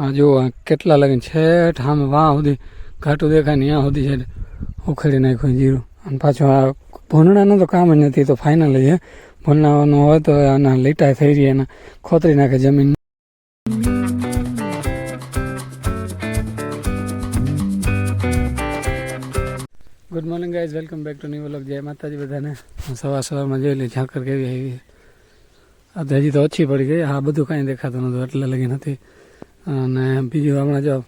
આ જો કેટલા લગીને છેઠ આમ વાહ સુધી ઘાટું દેખાય ને ત્યાં સુધી છે ઉખેડી નાખ્યું જીરું. અને પાછું આ ભૂંડણાનું તો કામ જ નથી તો ફાઇનલ છે ભૂંડણાનું હોય તો આના લીટા થઈ રહી, એના ખોતરી નાખે જમીન. Good morning guys welcome back to new vlog જય માતાજી બધાને. સવાર સવારમાં જોઈ લઈ ઝાકર કેવી આવી. આ તો હજી તો ઓછી પડી ગઈ. આ બધું કાંઈ દેખાતું નહોતું. એટલે લગી નથી અને બીજું હમણાં જો,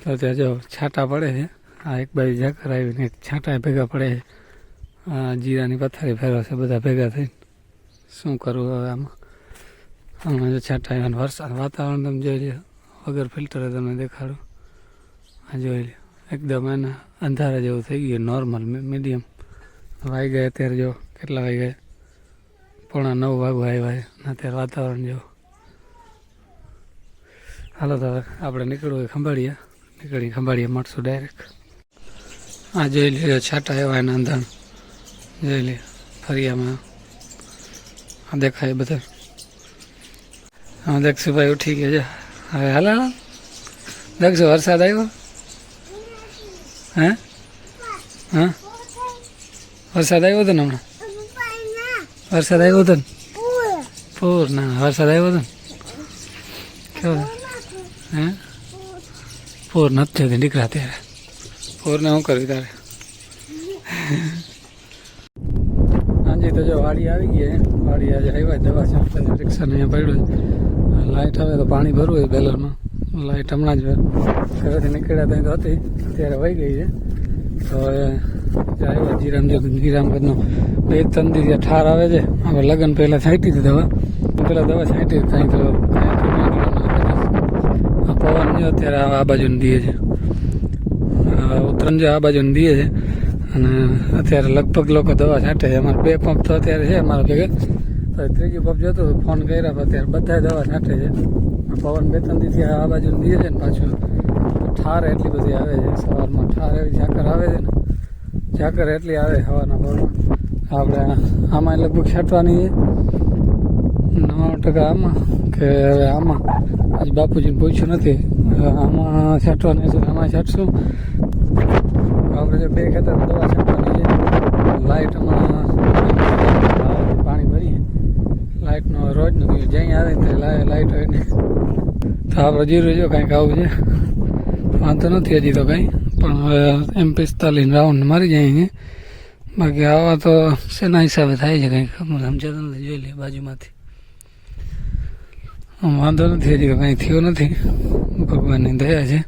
તો ત્યાં જો છાંટા પડે છે. આ એક બાજુ ઝાકર આવીને એક છાંટા ભેગા પડે છે. આ જીરાની પથારી ફેરવશે બધા ભેગા થઈને. શું કરવું હવે આમાં? હમણાં જો છાંટા આવ્યા વરસાદ વાતાવરણ તમે જોઈ લો વગર ફિલ્ટરે તમને દેખાડું. આ જોઈ લો એકદમ એને અંધારા જેવું થઈ ગયું નોર્મલ મીડિયમ વાઈ ગયા અત્યારે જો કેટલા વાઈ ગયા પોણા નવ વાગવા આવ્યા છે અત્યારે વાતાવરણ જો હાલો તો આપણે નીકળવું હોય ખંભાળીએ. નીકળી ખંભાળીએ મળશું ડાયરેક્ટ આ જોઈ લીધો છાટા એવા એના અંધાણ. જોઈ લે ફરિયામાં આ દેખાય બધા. હા દેખશું ભાઈ ઉઠી ગયા છે. હવે હાલ હાલ. દેખશો વરસાદ આવ્યો? હે? હા? વરસાદ આવ્યો હતો ને હમણાં? વરસાદ આવ્યો હતો ને? પૂર ના વરસાદ આવ્યો હતો ને? કેવો? હે? પૂર નથી થતી, દીકરા ત્યારે ફોરને શું કર્યું તારે? હાજી, તો જો વાડી આવી ગઈ. વાડી આજે આવ્યા દવા છે રિક્ષા અહીંયા પડ્યું લાઇટ આવે તો પાણી ભરવું હોય બેલરમાં. લાઇટ હમણાં જ ઘરેથી નીકળ્યા ત્યાં તો હતી, અત્યારે વહી ગઈ છે. તો હવે આવ્યા જીરામ જો જીરામગઢનો બે ત્રણ દિવસ ઠાર આવે છે. હવે લગ્ન પહેલાં છાંટી હતી દવા પહેલાં દવા છાંટી, ત્યાં તો જો અત્યારે આ બાજુને દીએ છે. ઉત્તરાયણ જો આ બાજુને દીએ છે, અને અત્યારે લગભગ લોકો દવા છાંટે છે. અમારે બે પંપ તો અત્યારે છે, અમારા ભેગા. તો ત્રીજું પંપ જોતો હતો, ફોન કર્યા અત્યારે બધા દવા છાંટે છે. પવન બે ત્રણ દિવસથી આ બાજુ દીએ છે ને પાછું. ઠાર એટલી બધી આવે છે, સવારમાં ઠાર એવી ઝાકર આવે છે ને. ઝાકર એટલી આવે હવાના પવનમાં. આપણે આમાં લગભગ છાંટવાની નવ્વાણું ટકા આમાં, કે હવે આમાં, આજ બાપુજીને પૂછ્યું નથી આમાં છાંટવાની છે આમાં છાંટશું. આપણે બે ખેતર દવા છાંટવાની છે લાઇટ પાણી ભરીએ લાઇટનો રોજનું નથી જ્યાં આવે ત્યાં લાઇટ હોય ને. તો આપણે જીરું જો કાંઈક આવું છે. વાંધો નથી હજી તો કંઈ, પણ હવે એમ પિસ્તાલીસ રાઉન્ડ મારી જાય બાકી આવા તો શેના હિસાબે થાય છે કંઈક સમજાતું નથી, જોઈ લે બાજુમાંથી. વાંધો નથી, હજી કંઈ થયું નથી. ભગવાનની દયા છે.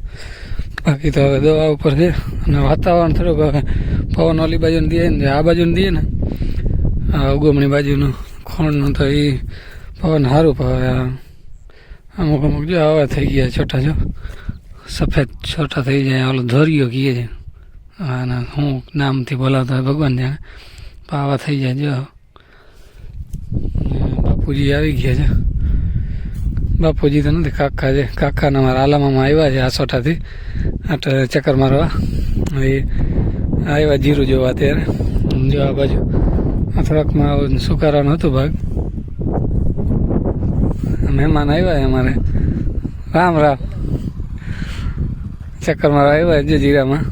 બાકી તો હવે દવા ઉપર છે. અને વાતાવરણ થોડુંક હવે પવન ઓલી બાજુને દે ને આ બાજુને દે ને, આ ઉગમણી બાજુનું ખોણનું તો એ પવન સારું પાવે અમુક અમુક જો આવા થઈ ગયા છોટા જો સફેદ છોટા થઈ જાય, ઓલો ધોરિયો કહીએ છે. અને હું નામથી બોલાવતા હોય ભગવાન જાણે. પાવા થઈ જાય જો. બાપુજી આવી ગયા છે. બાપુજી તો નથી, કાકા છે કાકાના મારા આલામામાં આવ્યા છે આસોટાથી આટલે ચક્કર મારવા. એ આવ્યા જીરું જોવા અત્યારે. જો આ બાજુ આ થોડાકમાં આવું સુકારાનું હતું ભાગ. મહેમાન આવ્યા છે અમારે. રામ રામ. ચક્કર મારવા આવ્યા છે જીરામાં.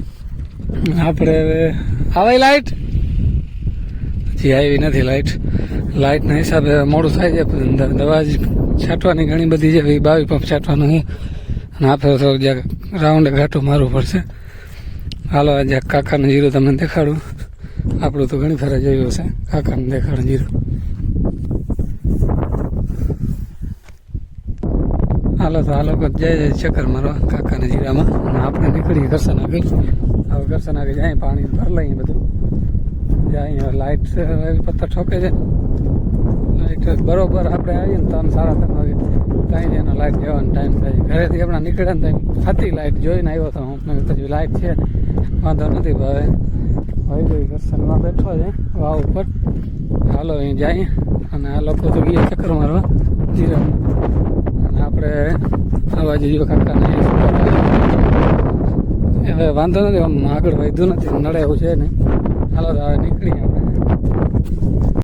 આપણે હવે આવે લાઈટ? હજી આવી નથી લાઈટ. લાઇટના હિસાબે મોડું થાય છે દવા જ છાંટવાની ઘણી બધી છે બાવી પંપ છાંટવાનું હું અને આપણે થોડુંક જ્યાં રાઉન્ડ ઘાટું મારવું પડશે. હાલો આજે કાકાનું જીરું તમને દેખાડું. આપણું તો ઘણી ફેરા જોયું હશે કાકાનું દેખાડું જીરું. હાલો, તો હાલો જાય જાય ચક્કર મારવા કાકાના જીરામાં. અને આપણે નીકળીએ ઘરસન આગળ હવે ઘરસન આગળ જાય પાણી ભર લઈએ બધું. જાય લાઇટ પત્તા ઠોકે છે. બરોબર આપણે આવીએ ને ત્રણ સાડા ત્રણ વાગે ત્યાં જ એનો લાઇટ જવાનો ટાઈમ થાય. ઘરેથી હમણાં નીકળ્યા ને ત્યાં હતી લાઇટ જોઈને આવ્યો હતો હું. પછી લાઇટ છે. વાંધો નથી ભાવે. ભાઈ ભાઈ દર્શનમાં બેઠો છે, વાવ ઉપર. હાલો, અહીં જાય. અને આ લોકો તો ગયા ચક્કર મારવા. જીરા અને આપણે આવા જઈએ કાકાને હવે વાંધો નથી, આમ આગળ વધ્યું નથી. નડે એવું છે ને હાલો, તો હવે નીકળીએ આપણે.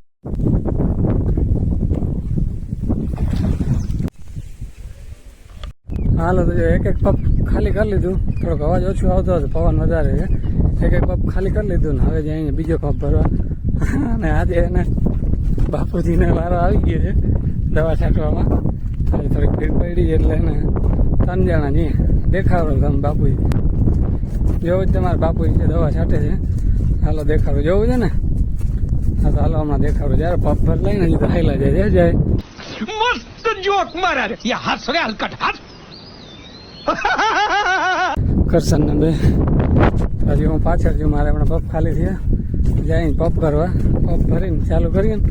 હાલો તો એક એક પપ ખાલી કરી લીધું. થોડોક અવાજ ઓછો આવતો હતો પવન વધારે એક એક પપ ખાલી કરી લીધું ને હવે જઈને બીજો પપ ભરવા. અને આજે એને બાપુજીને વારો આવી ગયો છે દવા છાંટવામાં. આજે થોડીક ભીડ પડી એટલે એને ત્રણ જણા જઈએ દેખાડો તમે બાપુજી. જોવું જ તમારા બાપુજી જે દવા છાંટે છે. હાલો દેખાડું, જોવું છે ને? હા તો હાલો હમણાં દેખાડું, જયારે પપ ભર લઈને હજી તો જાય જાય. મસ્ત જોક મારા હસ રે કરશન બે હજી હું પાછળ છું, મારે હમણાં પપ ખાલી થયા જઈને પપ કરવા પપ ભરીને ચાલુ કરીને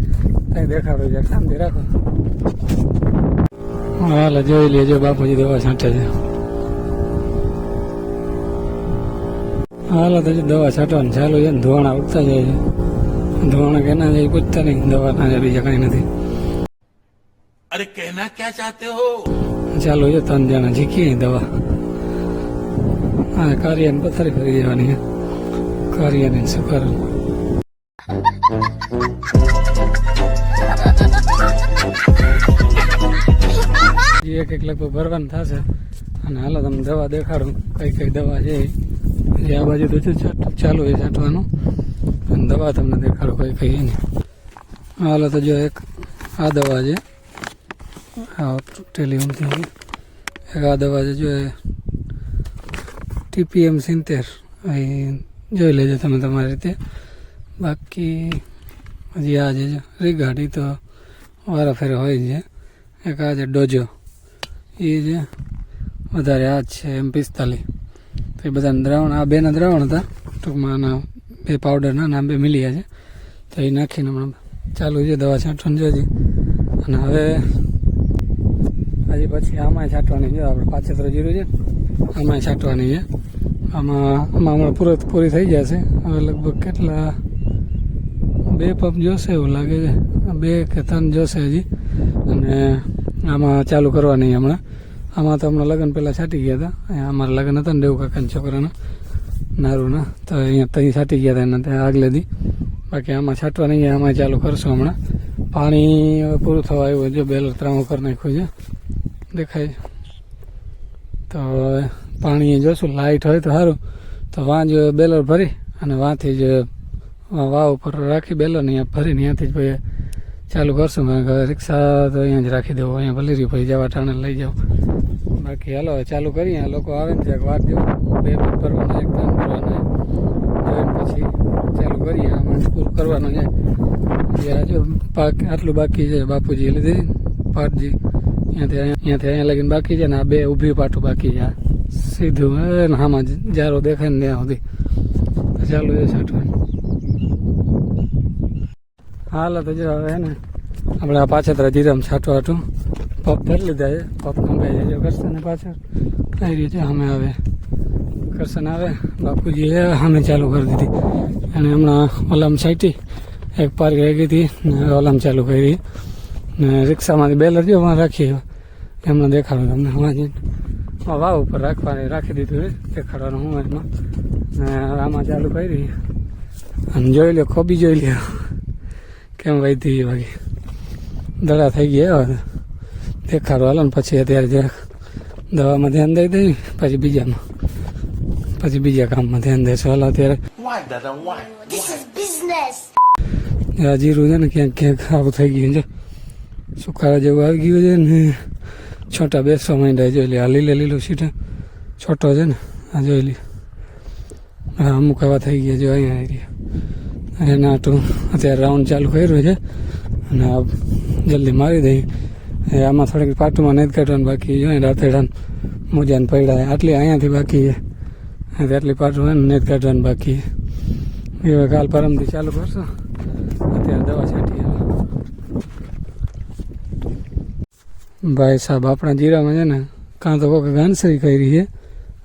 ત્યાં દેખાડો છે. શાંતિ રાખો. હાલ, જોઈ લેજો, બાપુજી દવા છાંટે છે. હાલ, તો દવા છાંટવાનું ચાલુ છે ધોવાણા ઉઠતા જાય છે. ધોવાણા કેના જાય પૂછતા નહીં, દવા ના જાય બીજા કઈ નથી. અરે, કહેના ક્યાં ચાહતે હો? ચાલુ છે, ત્રણ જણા જીખીએ દવા. હા, કાર્યને પથારી ફરી દેવાની કાર્યને શું કરવું એક એક લગભગ ભરવાનું થશે. અને હાલો તમને દવા દેખાડું. કઈ કઈ દવા છે એ. આ બાજુ તો ચાલુ છે છાંટવાનું. અને દવા તમને દેખાડું કઈ કઈ હાલો તો જો એક આ દવા છે. ટેલિફોનથી એક આ દવા છે જો ટીપીએમ સિત્તેર અહીં જોઈ લેજો તમે તમારી રીતે બાકી હજી આ જે રીગાડી તો વારા ફેરે હોય છે એક આ છે ડોજો એ છે વધારે આ છે એમ પિસ્તાલીસ તો એ બધાના દ્રાવણ આ બેના દ્રાવણ હતા ટૂંકમાં આના બે પાવડરના નામ બે મિલિયા છે તો એ નાખીને હમણાં ચાલુ છે દવા છાંટવાની જોજી અને હવે હજી પછી આમાંય છાંટવાની છે. આપણે પાછળ જીરું છે. આમાંય છાંટવાની છે. આમાં આમાં હમણાં પૂરો, પૂરી થઈ જશે. હવે લગભગ કેટલા? બે પંપ જોશે એવું લાગે છે. બે કે ત્રણ જોશે હજી. અને આમાં ચાલુ કરવાની હમણાં. આમાં તો હમણાં લગ્ન પહેલાં છાંટી ગયા હતા. અહીંયા અમારા લગ્ન હતા ને દેવું કાકાના છોકરાના, નારુના. તો અહીંયા ત્યાં છાંટી ગયા હતા એના ત્યાં આગલેથી. બાકી આમાં છાંટવા નહીં આમાં ચાલુ કરશું હમણાં. પાણી હવે પૂરું થવા આવ્યું જો બેલર ત્રાણું કરી નાખ્યું છે. દેખાય તો પાણી જોશું લાઇટ હોય તો સારું તો વાંજ બેલર ભરી અને વાંથી જ વાવ ઉપર રાખી બેલર અહીંયા ભરીને ત્યાંથી જ ભાઈ ચાલુ કરશું. રિક્ષા તો અહીંયા જ રાખી દેવું, અહીંયા ભલી રહ્યું, પછી જવા ટાણે લઈ જાઓ બાકી હાલો ચાલુ કરીએ. લોકો આવે ને ત્યાં વાત જેવું. બે બે ભરવાના, એક ત્રણ ભરવાના જોઈને પછી ચાલુ કરીએ. આમાં પૂરું કરવાનું છે. જે પાક, આટલું બાકી છે બાપુજી લીધી પાટજી. અહીંયાથી અહીંયા અહીંયાથી અહીંયા લગીને બાકી છે ને આ બે ઊભી પાટું બાકી છે. સીધું હે ને જારો દેખાય ને ત્યાં સુધી. ચાલુ છે છાંટવાનું હાલ તો જો હવે ને આપણે આ પાછળ જીરામ છાંટવા હાટું. પપ ભરી લીધા છે. પપ કંકાઈ જાય કરશે પાછળ કઈ રીતે સામે આવે કરશન આવે બાપુજી અમે ચાલુ કરી દીધી. અને હમણાં ઓલામ છાંટી. એક પાર્ક રહી ગઈ હતી ને ઓલામ ચાલુ કરી. ને રિક્ષામાંથી બેલર જો વાં રાખીએ એમને દેખાડો તમને વાંચીને વાવ ઉપર રાખવાની રાખી દીધું છે દેખાડવાનું હું એમાં. ને આમાં ચાલુ કરી. અને જોઈ લો ખોબી જોઈ લ્યો. કેમ વહીતી બાકી દડા થઈ ગયા હવે. દેખાડો હાલો ને પછી અત્યારે જરાક દવામાં ધ્યાન દઈ દઈ પછી બીજામાં. પછી બીજા કામમાં ધ્યાન દઈશું. હાલો અત્યારે. જીરું છે ને ક્યાંક ક્યાંક આવું થઈ ગયું છે. સુકારા જેવું આવી ગયું છે ને, છોટા બેસવા માંડ્યા જોઈ લે, આ લીલે લીલું સીટે છોટો છે ને, આ જોઈ લે. હા, અમુક આવા થઈ ગયા જો અહીંયા રહ્યા. એના હાટું અત્યારે રાઉન્ડ ચાલુ કર્યું છે. અને આ જલ્દી મારી દઈ એ આમાં થોડીક પાટુમાં નહીં કાઢવાનું, બાકી જોઈએ રાતેડાન મોજાને પડ્યા. આટલી અહીંયાથી બાકી છે. આટલી પાટું હોય ને નહીં કાઢવાનું બાકી. એ કાલ પરમથી ચાલુ કરશો. અત્યારે દવા છાંટી આવે. ભાઈ સાહેબ આપણા જીરામાં છે ને કાં તો કોઈક ગાનસરી કરી છે.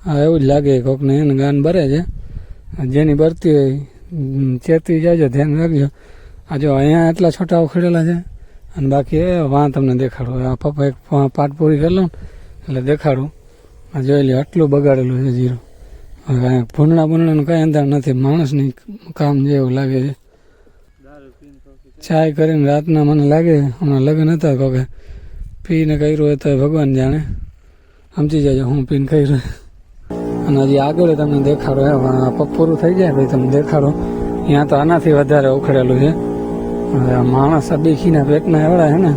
આ એવું જ લાગે કોકને એને ગાન ભરે છે. જેની ભરતી હોય ચેતી જાજો ધ્યાન રાખજો. આ જો અહીંયા એટલા છોટા ઉખેડેલા છે અને બાકી એ વાં તમને દેખાડું. આ પપ્પા એક પાટ પૂરી કરી લઉં એટલે દેખાડું. આ જોઈ લે આટલું બગાડેલું છે જીરું. હવે અહીંયા ભૂંડણા ભૂંડણાનું કાંઈ અંધાર નથી. માણસની કામ જે એવું લાગે છે. ચાય કરીને રાતના મને લાગે હમણાં લગ્ન હતા કોકે. પીને કર્યું હોય તો ભગવાન જાણે. સમજી જાય હું પીન કર્યું. અને હજી આગળ તમને દેખાડો પગ પૂરું થઈ જાય ભાઈ તમને દેખાડો. અહીંયા તો આનાથી વધારે ઉખડેલું છે. હવે આ માણસ આ પેટના એવડા છે ને,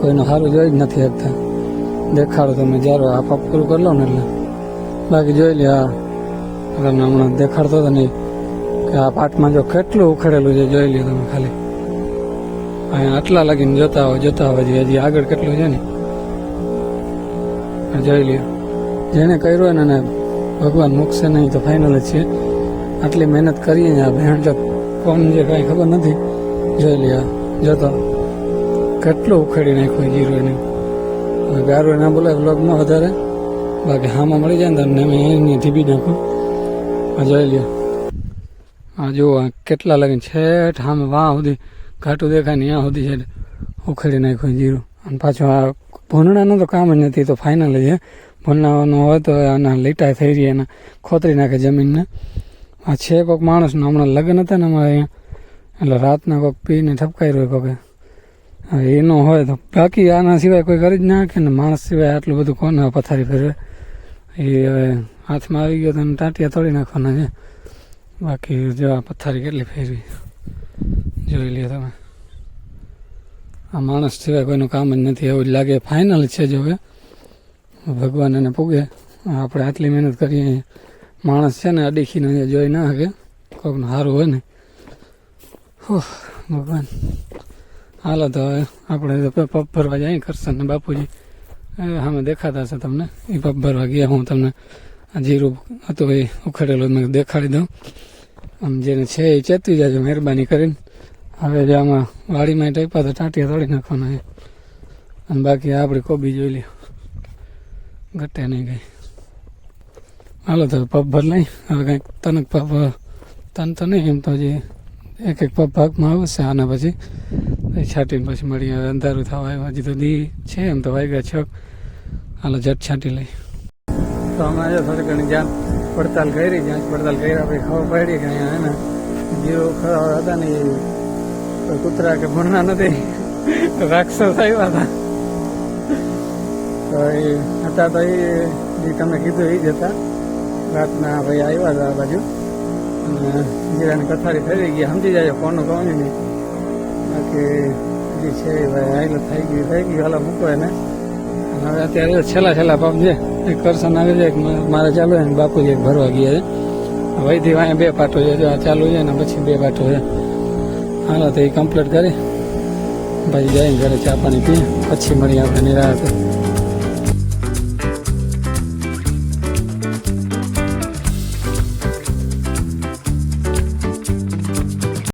કોઈનું સારું જોઈ જ નથી શકતા. દેખાડો તમે જ્યારે આ પગ પૂરું કરી લો ને એટલે. બાકી જોઈ લે આ. તમને હમણાં દેખાડતો હતો નહીં. કે આ પાટમાં જો કેટલું ઉખડેલું છે, જોઈ લ્યો તમે ખાલી. અહીંયા આટલા લગીને જોતા હોય, જતા હોય હજી હજી આગળ કેટલું છે ને? જોઈ લ્યો. જેને કર્યું ને એને ભગવાન મૂકશે નહીં તો ફાઇનલ જ છે. આટલી મહેનત કરીએ ને આ બહેણ કોણ જે કાંઈ ખબર નથી, જોઈ લ્યો જતો, કેટલું ઉખેડી નાખ્યું જીરો એને. ગારો ના બોલાય બ્લોગમાં વધારે. બાકી હામાં મળી જાય ને તમને મેં એની ધીબી નાખું. જોઈ લ્યો. આ જુઓ કેટલા લગીને છેઠ સામે વાહ સુધી ઘાટું દેખાય ને ત્યાં સુધી છે ઉખેડી નાખ્યું જીરું. અને પાછું આ ભૂંડણાનું તો કામ જ નથી, તો ફાઇનલ છે. ભૂંડણાનું હોય તો આના લીટા થઈ રહી, એના ખોતરી નાખે જમીનને. આ છે કોઈક માણસનું હમણાં લગ્ન હતા ને અમારે અહીંયા. એટલે રાતના કોઈક પીને ઠપકાઈ રહ્યો કોકે. હવે એનો હોય તો બાકી આના સિવાય કોઈ કરી જ નાખે ને માણસ સિવાય આટલું બધું કોને પથારી ફેરવે? એ હવે હાથમાં આવી ગયો તો ટાંટિયા તોડી નાખવાના છે. બાકી જો આ પથારી કેટલી ફેરવી. જોઈ લ્યો તમે. આ માણસ સિવાય કોઈનું કામ જ નથી. એવું જ લાગે ફાઇનલ છે જો હવે. ભગવાન એને પૂગે. આપણે આટલી મહેનત કરીએ માણસ છે ને અડીખીને જોઈ ના શકે. કોઈકનું સારું હોય ને. ઓહ, ભગવાન. હાલો તો હવે આપણે પગ ભરવા જાય કરશન ને બાપુજી. સામે દેખાતા છે તમને. એ પગ ભરવા ગયા હું તમને. જીરું હતું એ ઉખેડેલું, મેં દેખાડી દઉં. આમ જેને છે એ ચેતવી જાજો મહેરબાની કરીને. હવે જે આમાં વાડીમાં ટાઈપા તો ટાંટિયા તોડી નાખવાના અને બાકી આપણે કોબી જોઈ લ્યો. ઘટે નહીં ગઈ હાલો તો પગ ભર નહીં હવે કંઈક તનક પગ તન તો નહીં, એમ તો જે એક એક પગ ભાગમાં આવશે. આના પછી છાંટીને પછી મળી હવે અંધારું થવા આવ્યું. હજી તો દી છે એમ તો વાગ્યા છક હાલો જટ છાંટી લઈ. તો અમારે થોડી ઘણી જાત પડતાલ કરી જાંચ પડતાલ કર્યા પછી ખબર પડી કે અહીંયા એને જીરો ખરાબ હતા ને એ કૂતરા કે ભણના નથી. રાક્ષસ આવ્યા હતા. તો એ હતા તો એ જે તમને કીધું એ જ હતા. રાતના ભાઈ આવ્યા હતા આ બાજુ. અને જીરાની કથારી થઈ ગઈ સમજી જાય ફોન કહું નહીં બાકી જે છે ભાઈ આવેલો થઈ ગયું થઈ ગયું. હાલો મૂકો એને. હવે અત્યારે છેલ્લા છેલ્લા પાપ છે. એક કરશન આવે એક મારે ચાલુ છે ને એક ભરવા ગયા છે. વહીથી અહીંયા બે પાટો છે, જો ચાલુ છે ને પછી બે પાટો છે. હાલો તો એ કમ્પ્લીટ કરી. પછી જઈને ઘરે ચા પાણી પીએ પછી મળી આપણે નિરાતે